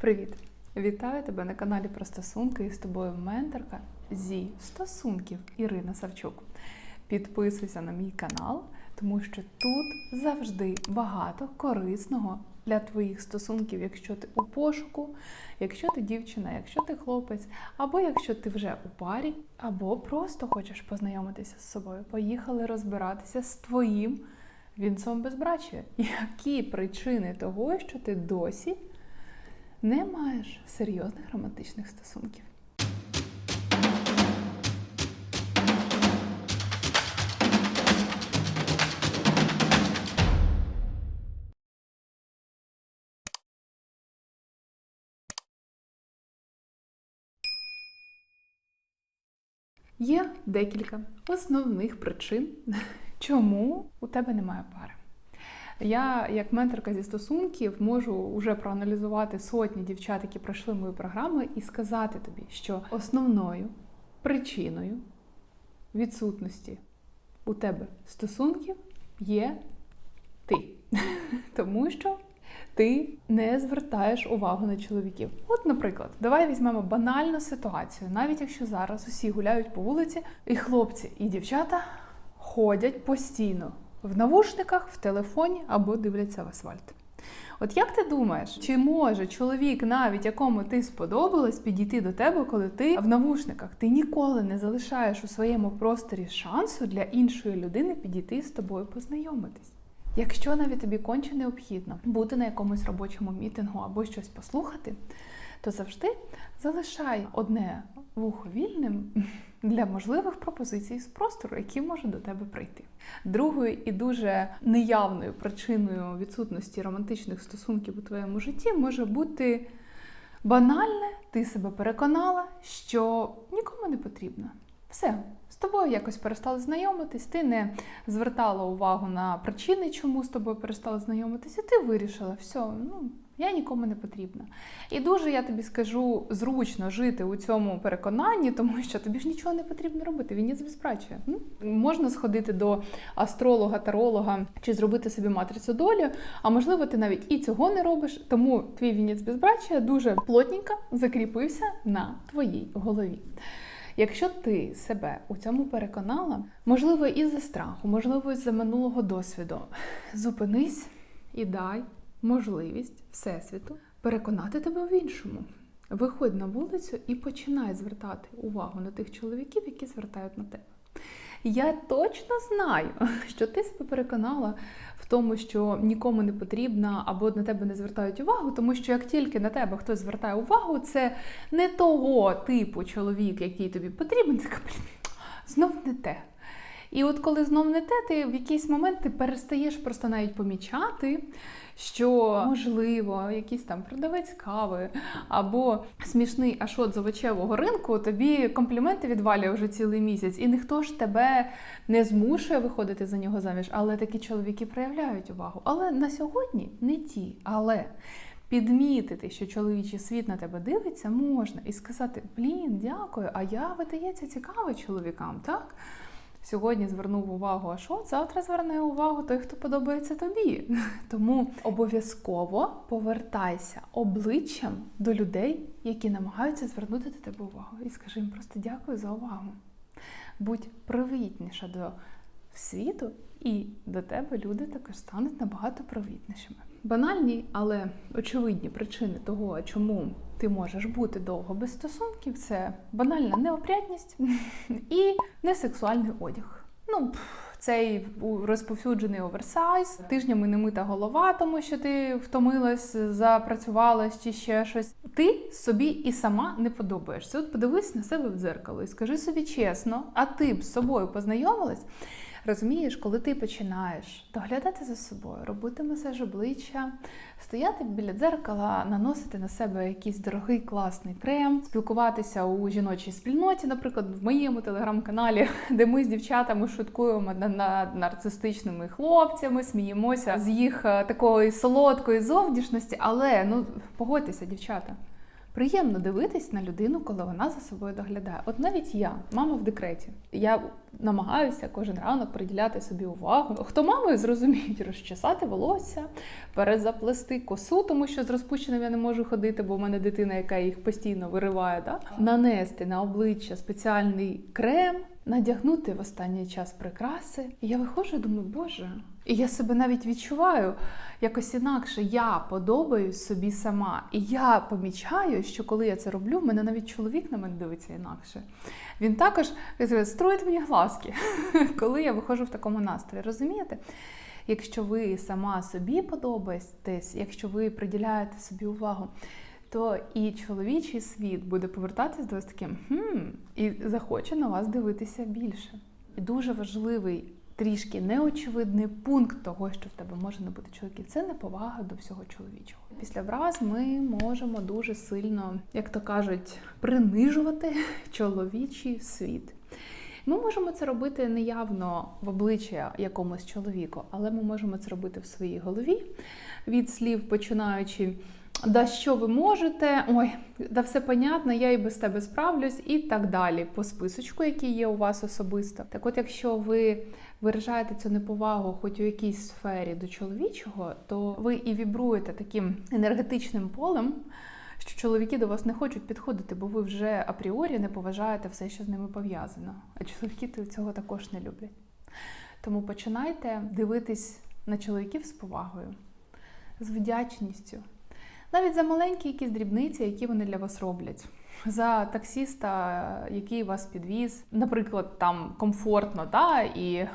Привіт! Вітаю тебе на каналі про стосунки і з тобою менторка зі стосунків Ірина Савчук. Підписуйся на мій канал, тому що тут завжди багато корисного для твоїх стосунків, якщо ти у пошуку, якщо ти дівчина, якщо ти хлопець, або якщо ти вже у парі, або просто хочеш познайомитися з собою. Поїхали розбиратися з твоїм вінцом безбрачя. Які причини того, що ти досі не маєш серйозних романтичних стосунків. Є декілька основних причин, чому у тебе немає пари. Я, як менторка зі стосунків, можу вже проаналізувати сотні дівчат, які пройшли мою програму, і сказати тобі, що основною причиною відсутності у тебе стосунків є ти. Тому що ти не звертаєш увагу на чоловіків. От, наприклад, давай візьмемо банальну ситуацію, навіть якщо зараз усі гуляють по вулиці, і хлопці, і дівчата ходять постійно в навушниках, в телефоні або дивляться в асфальт. От як ти думаєш, чи може чоловік, навіть якому ти сподобалась, підійти до тебе, коли ти в навушниках? Ти ніколи не залишаєш у своєму просторі шансу для іншої людини підійти з тобою познайомитись. Якщо навіть тобі конче необхідно бути на якомусь робочому мітингу або щось послухати, то завжди залишай одне вухо вільним для можливих пропозицій з простору, які може до тебе прийти. Другою і дуже неявною причиною відсутності романтичних стосунків у твоєму житті може бути банальне, ти себе переконала, що нікому не потрібно. Все, з тобою якось перестали знайомитись, ти не звертала увагу на причини, чому з тобою перестали знайомитись, і ти вирішила, все, ну, я нікому не потрібна. І дуже я тобі скажу зручно жити у цьому переконанні, тому що тобі ж нічого не потрібно робити. Вінець безпрачує. Ну, можна сходити до астролога, таролога чи зробити собі матрицю долі, а можливо, ти навіть і цього не робиш, тому твій вінець безбрачя дуже плотненько закріпився на твоїй голові. Якщо ти себе у цьому переконала, можливо, із-за страху, можливо, із-за минулого досвіду, зупинись і дай можливість Всесвіту переконати тебе в іншому. Виходь на вулицю і починай звертати увагу на тих чоловіків, які звертають на тебе. Я точно знаю, що ти себе переконала в тому, що нікому не потрібна або на тебе не звертають увагу, тому що як тільки на тебе хтось звертає увагу, це не того типу чоловік, який тобі потрібен, ти знов не те. І от коли знов не те, ти в якийсь момент ти перестаєш просто навіть помічати, що можливо, якийсь там продавець кави або смішний ашот з овочевого ринку, тобі компліменти відвалює вже цілий місяць, і ніхто ж тебе не змушує виходити за нього заміж, але такі чоловіки проявляють увагу. Але на сьогодні не ті. Але підмітити, що чоловічий світ на тебе дивиться, можна і сказати: Блін, дякую, а я видається цікава чоловікам, так? Сьогодні звернув увагу Ашот, завтра зверне увагу той, хто подобається тобі. Тому обов'язково повертайся обличчям до людей, які намагаються звернути до тебе увагу. І скажи їм просто дякую за увагу. Будь привітніша до світу, і до тебе люди також стануть набагато привітнішими. Банальні, але очевидні причини того, чому ти можеш бути довго без стосунків, це банальна неопрятність і несексуальний одяг. Ну, цей розповсюджений оверсайз, тижнями не мита голова, тому що ти втомилась, запрацювалась чи ще щось. Ти собі і сама не подобаєшся. От подивись на себе в дзеркало і скажи собі чесно, а ти б з собою познайомилась? Розумієш, коли ти починаєш доглядати за собою, робити масаж обличчя, стояти біля дзеркала, наносити на себе якийсь дорогий класний крем, спілкуватися у жіночій спільноті, наприклад, в моєму телеграм-каналі, де ми з дівчатами шуткуємо над нарцистичними хлопцями, сміємося з їх такої солодкої зовнішності, але ну погодьтеся, дівчата. Приємно дивитись на людину, коли вона за собою доглядає. От навіть я, мама в декреті, я намагаюся кожен ранок приділяти собі увагу. Хто мамою зрозуміють розчесати волосся, перезаплести косу, тому що з розпущеним я не можу ходити, бо в мене дитина, яка їх постійно вириває. Да? Нанести на обличчя спеціальний крем, надягнути в останній час прикраси. І я виходжу думаю, боже. І я себе навіть відчуваю якось інакше. Я подобаюсь собі сама. І я помічаю, що коли я це роблю, в мене навіть чоловік на мене дивиться інакше. Він також строїть мені глазки, коли я виходжу в такому настрої. Розумієте? Якщо ви сама собі подобаєтесь, якщо ви приділяєте собі увагу, то і чоловічий світ буде повертатись до вас таким хм, і захоче на вас дивитися більше. І дуже важливий, трішки неочевидний пункт того, що в тебе може не бути чоловіків, це неповага до всього чоловічого. Після враз ми можемо дуже сильно, як то кажуть, принижувати чоловічий світ. Ми можемо це робити неявно в обличчя якомусь чоловіку, але ми можемо це робити в своїй голові від слів, починаючи. Да що ви можете? Ой, да все понятно, я і без тебе справлюсь, і так далі, по списочку, який є у вас особисто. Так от, якщо ви виражаєте цю неповагу, хоч у якійсь сфері до чоловічого, то ви і вібруєте таким енергетичним полем, що чоловіки до вас не хочуть підходити, бо ви вже апріорі не поважаєте все, що з ними пов'язано. А чоловіки цього також не люблять. Тому починайте дивитись на чоловіків з повагою, з вдячністю. Навіть за маленькі якісь дрібниці, які вони для вас роблять. За таксіста, який вас підвіз, наприклад, там комфортно, та, і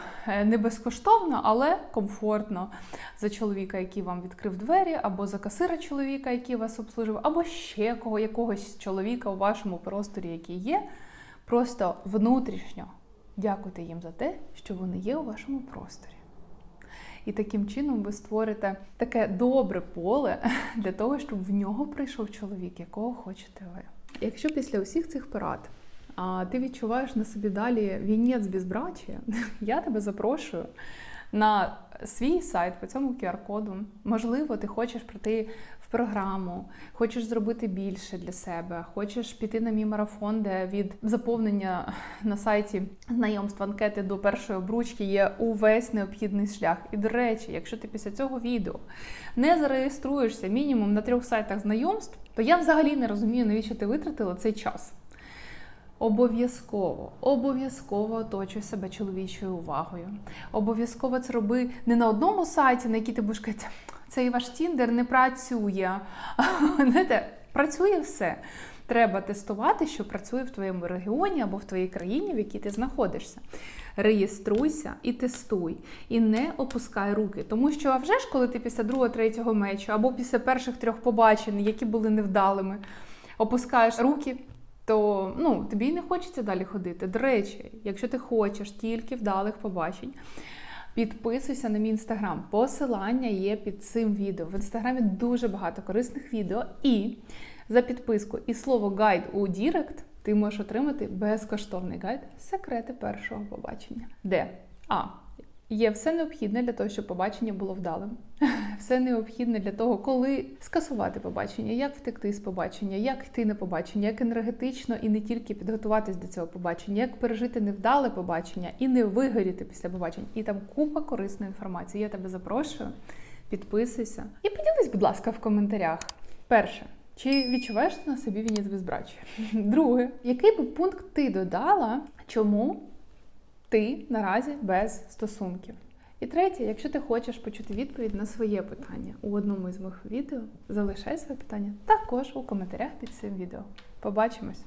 не безкоштовно, але комфортно за чоловіка, який вам відкрив двері, або за касира чоловіка, який вас обслужив, або ще кого, якогось чоловіка у вашому просторі, який є. Просто внутрішньо дякуйте їм за те, що вони є у вашому просторі. І таким чином ви створите таке добре поле для того, щоб в нього прийшов чоловік, якого хочете ви. Якщо після усіх цих порад а, ти відчуваєш на собі далі вінець безбрачя, я тебе запрошую на свій сайт по цьому QR-коду. Можливо, ти хочеш прийти в програму, хочеш зробити більше для себе, хочеш піти на мій марафон, де від заповнення на сайті знайомств анкети до першої обручки є увесь необхідний шлях. І до речі, якщо ти після цього відео не зареєструєшся мінімум на трьох сайтах знайомств, то я взагалі не розумію, навіщо ти витратила цей час. Обов'язково, обов'язково оточуй себе чоловічою увагою. Обов'язково це роби не на одному сайті, на який ти будеш казати, цей ваш Тіндер не працює. Знаєте, працює все. Треба тестувати, що працює в твоєму регіоні або в твоїй країні, в якій ти знаходишся. Реєструйся і тестуй, і не опускай руки. Тому що, а вже ж, коли ти після другого, третього мечу або після перших трьох побачень, які були невдалими, опускаєш руки то ну, тобі не хочеться далі ходити. До речі, якщо ти хочеш тільки вдалих побачень, підписуйся на мій інстаграм. Посилання є під цим відео. В інстаграмі дуже багато корисних відео. І за підписку і слово гайд у Дірект ти можеш отримати безкоштовний гайд секрети першого побачення. Де? А. Є все необхідне для того, щоб побачення було вдалим. Все необхідне для того, коли скасувати побачення, як втекти з побачення, як йти на побачення, як енергетично і не тільки підготуватись до цього побачення, як пережити невдале побачення і не вигоріти після побачення. І там купа корисної інформації. Я тебе запрошую, підписуйся і поділись, будь ласка, в коментарях. Перше. Чи відчуваєш на собі вінець безбрачя? Друге, який би пункт ти додала, чому ти наразі без стосунків? І третє, якщо ти хочеш почути відповідь на своє питання у одному із моїх відео, залишай своє питання також у коментарях під цим відео. Побачимось!